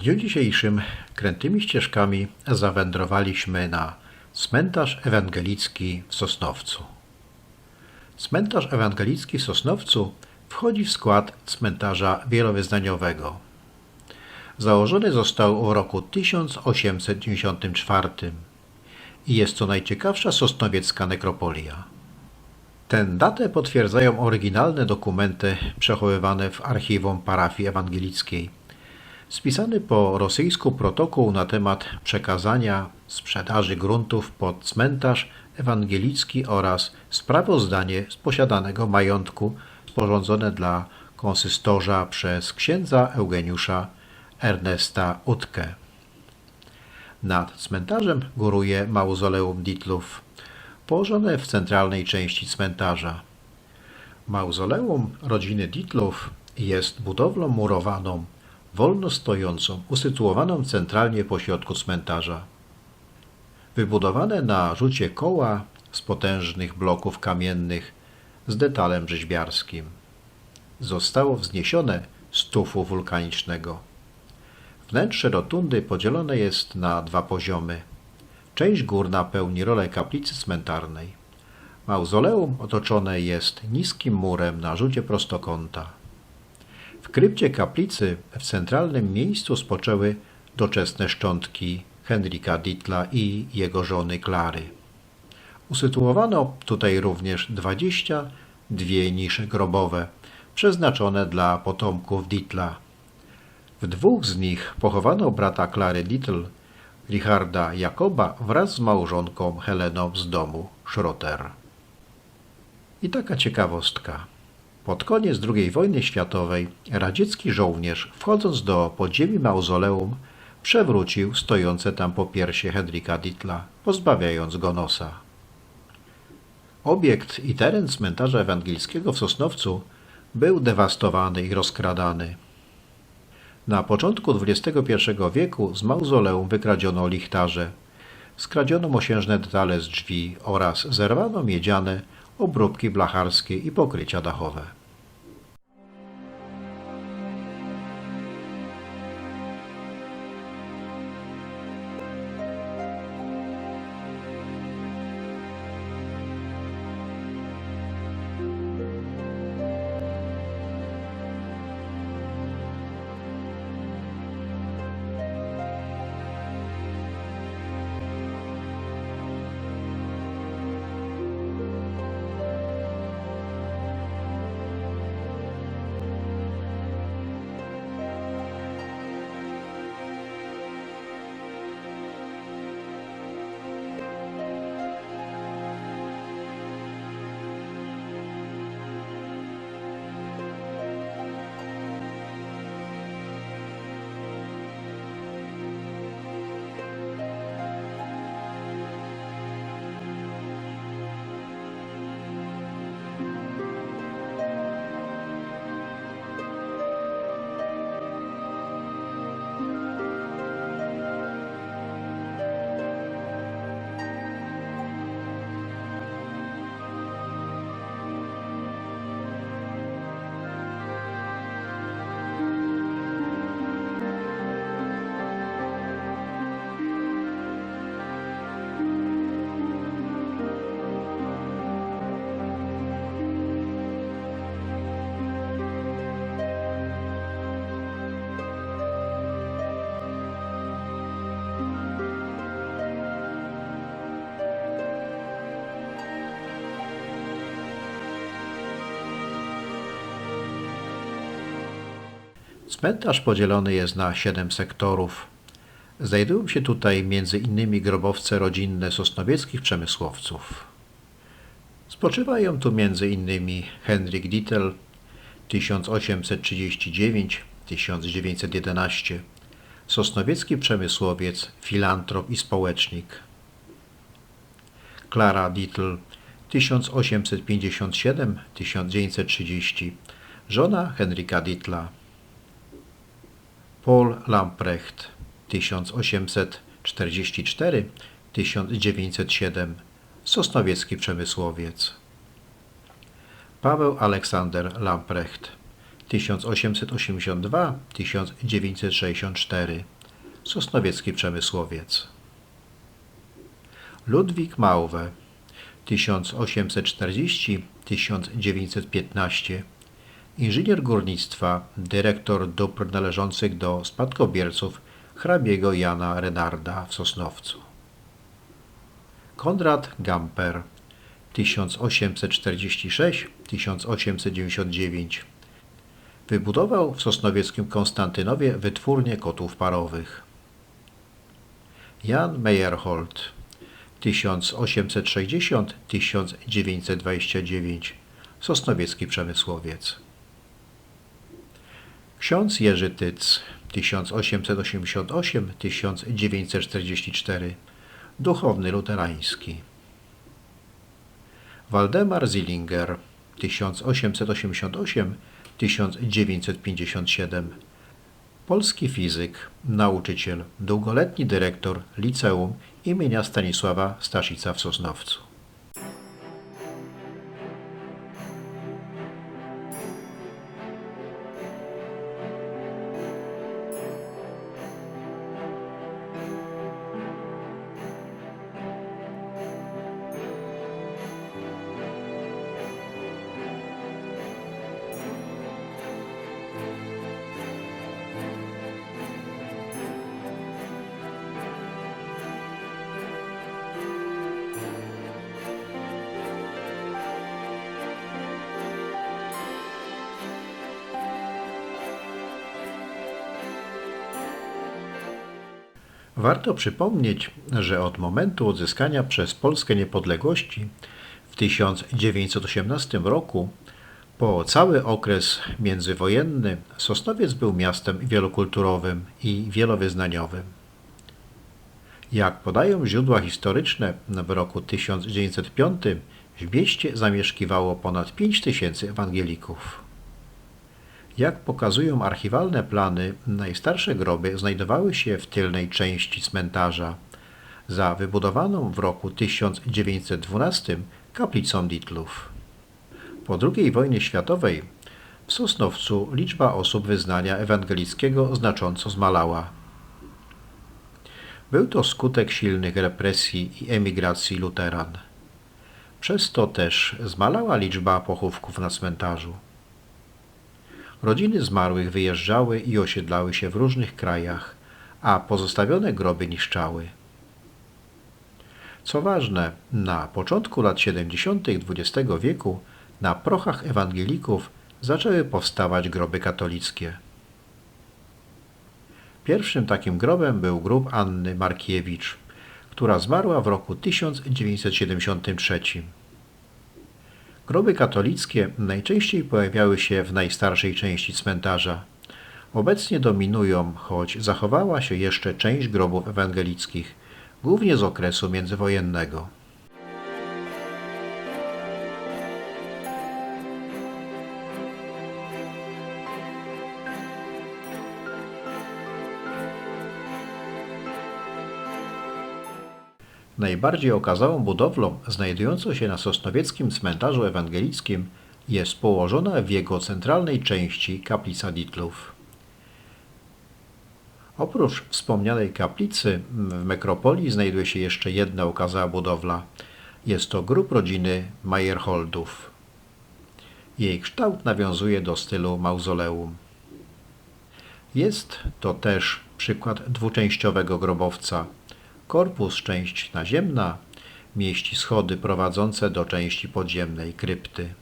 W dniu dzisiejszym krętymi ścieżkami zawędrowaliśmy na cmentarz ewangelicki w Sosnowcu. Cmentarz ewangelicki w Sosnowcu wchodzi w skład cmentarza wielowyznaniowego. Założony został w roku 1894 i jest to najciekawsza sosnowiecka nekropolia. Tę datę potwierdzają oryginalne dokumenty przechowywane w archiwum parafii ewangelickiej. Spisany po rosyjsku protokół na temat przekazania sprzedaży gruntów pod cmentarz ewangelicki oraz sprawozdanie z posiadanego majątku sporządzone dla konsystorza przez księdza Eugeniusza Ernesta Utkę. Nad cmentarzem góruje mauzoleum Ditlów, położone w centralnej części cmentarza. Mauzoleum rodziny Ditlów jest budowlą murowaną, wolno stojącą, usytuowaną centralnie pośrodku cmentarza. Wybudowane na rzucie koła z potężnych bloków kamiennych z detalem rzeźbiarskim. Zostało wzniesione z tufu wulkanicznego. Wnętrze rotundy podzielone jest na dwa poziomy. Część górna pełni rolę kaplicy cmentarnej. Mauzoleum otoczone jest niskim murem na rzucie prostokąta. W krypcie kaplicy w centralnym miejscu spoczęły doczesne szczątki Henryka Dittla i jego żony Klary. Usytuowano tutaj również 22 nisze grobowe przeznaczone dla potomków Dittla. W dwóch z nich pochowano brata Klary Dittl, Richarda Jakoba wraz z małżonką Heleną z domu Schroter. I taka ciekawostka. Pod koniec II wojny światowej radziecki żołnierz, wchodząc do podziemi mauzoleum, przewrócił stojące tam popiersie Henryka Dittla, pozbawiając go nosa. Obiekt i teren cmentarza ewangelickiego w Sosnowcu był dewastowany i rozkradany. Na początku XXI wieku z mauzoleum wykradziono lichtarze, skradziono mosiężne detale z drzwi oraz zerwano miedziane obróbki blacharskie i pokrycia dachowe. Cmentarz podzielony jest na siedem sektorów. Znajdują się tutaj innymi grobowce rodzinne sosnowieckich przemysłowców. Spoczywają tu innymi Henryk Dittel 1839 1911, sosnowiecki przemysłowiec, filantrop i społecznik. Klara Dietl 1857-1930, żona Henryka Dietla. Paul Lamprecht 1844-1907, sosnowiecki przemysłowiec. Paweł Aleksander Lamprecht 1882-1964, sosnowiecki przemysłowiec. Ludwik Mauwe 1840-1915, inżynier górnictwa, dyrektor dóbr należących do spadkobierców hrabiego Jana Renarda w Sosnowcu. Konrad Gamper 1846-1899 wybudował w sosnowieckim Konstantynowie wytwórnię kotłów parowych. Jan Meyerhold 1860-1929 sosnowiecki przemysłowiec. Ksiądz Jerzy Tyc 1888-1944 duchowny luterański. Waldemar Zillinger 1888-1957 Polski fizyk, nauczyciel, długoletni dyrektor liceum imienia Stanisława Staszica w Sosnowcu. Warto przypomnieć, że od momentu odzyskania przez Polskę niepodległości w 1918 roku po cały okres międzywojenny Sosnowiec był miastem wielokulturowym i wielowyznaniowym. Jak podają źródła historyczne, w roku 1905 w mieście zamieszkiwało ponad 5 tysięcy ewangelików. Jak pokazują archiwalne plany, najstarsze groby znajdowały się w tylnej części cmentarza, za wybudowaną w roku 1912 kaplicą Ditlów. Po II wojnie światowej w Sosnowcu liczba osób wyznania ewangelickiego znacząco zmalała. Był to skutek silnych represji i emigracji luteran. Przez to też zmalała liczba pochówków na cmentarzu. Rodziny zmarłych wyjeżdżały i osiedlały się w różnych krajach, a pozostawione groby niszczały. Co ważne, na początku lat 70. XX wieku na prochach ewangelików zaczęły powstawać groby katolickie. Pierwszym takim grobem był grób Anny Markiewicz, która zmarła w roku 1973. Groby katolickie najczęściej pojawiały się w najstarszej części cmentarza. Obecnie dominują, choć zachowała się jeszcze część grobów ewangelickich, głównie z okresu międzywojennego. Najbardziej okazałą budowlą znajdującą się na sosnowieckim cmentarzu ewangelickim jest położona w jego centralnej części kaplica Ditlów. Oprócz wspomnianej kaplicy w Metropolii znajduje się jeszcze jedna okazała budowla. Jest to grób rodziny Meyerholdów. Jej kształt nawiązuje do stylu mauzoleum. Jest to też przykład dwuczęściowego grobowca – Korpus, część naziemna, mieści schody prowadzące do części podziemnej krypty.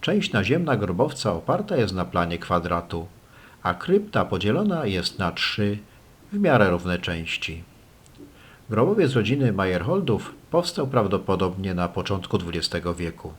Część naziemna grobowca oparta jest na planie kwadratu, a krypta podzielona jest na trzy w miarę równe części. Grobowiec rodziny Meyerholdów powstał prawdopodobnie na początku XX wieku.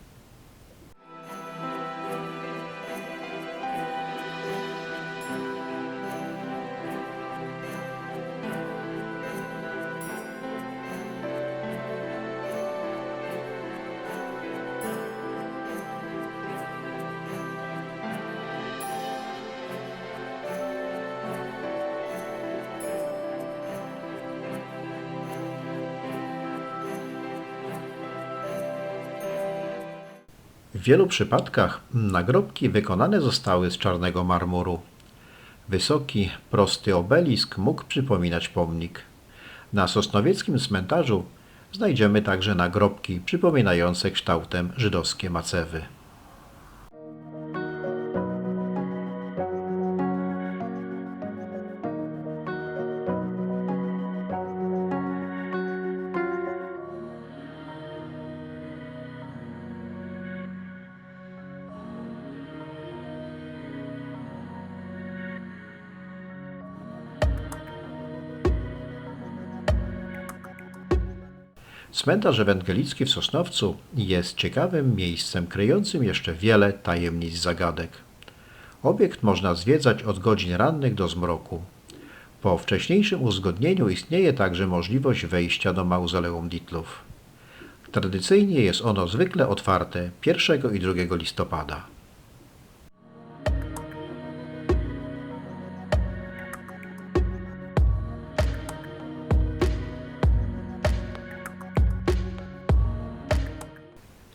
Wielu przypadkach nagrobki wykonane zostały z czarnego marmuru. Wysoki, prosty obelisk mógł przypominać pomnik. Na sosnowieckim cmentarzu znajdziemy także nagrobki przypominające kształtem żydowskie macewy. Cmentarz ewangelicki w Sosnowcu jest ciekawym miejscem kryjącym jeszcze wiele tajemnic zagadek. Obiekt można zwiedzać od godzin rannych do zmroku. Po wcześniejszym uzgodnieniu istnieje także możliwość wejścia do mauzoleum Ditlów. Tradycyjnie jest ono zwykle otwarte 1 i 2 listopada.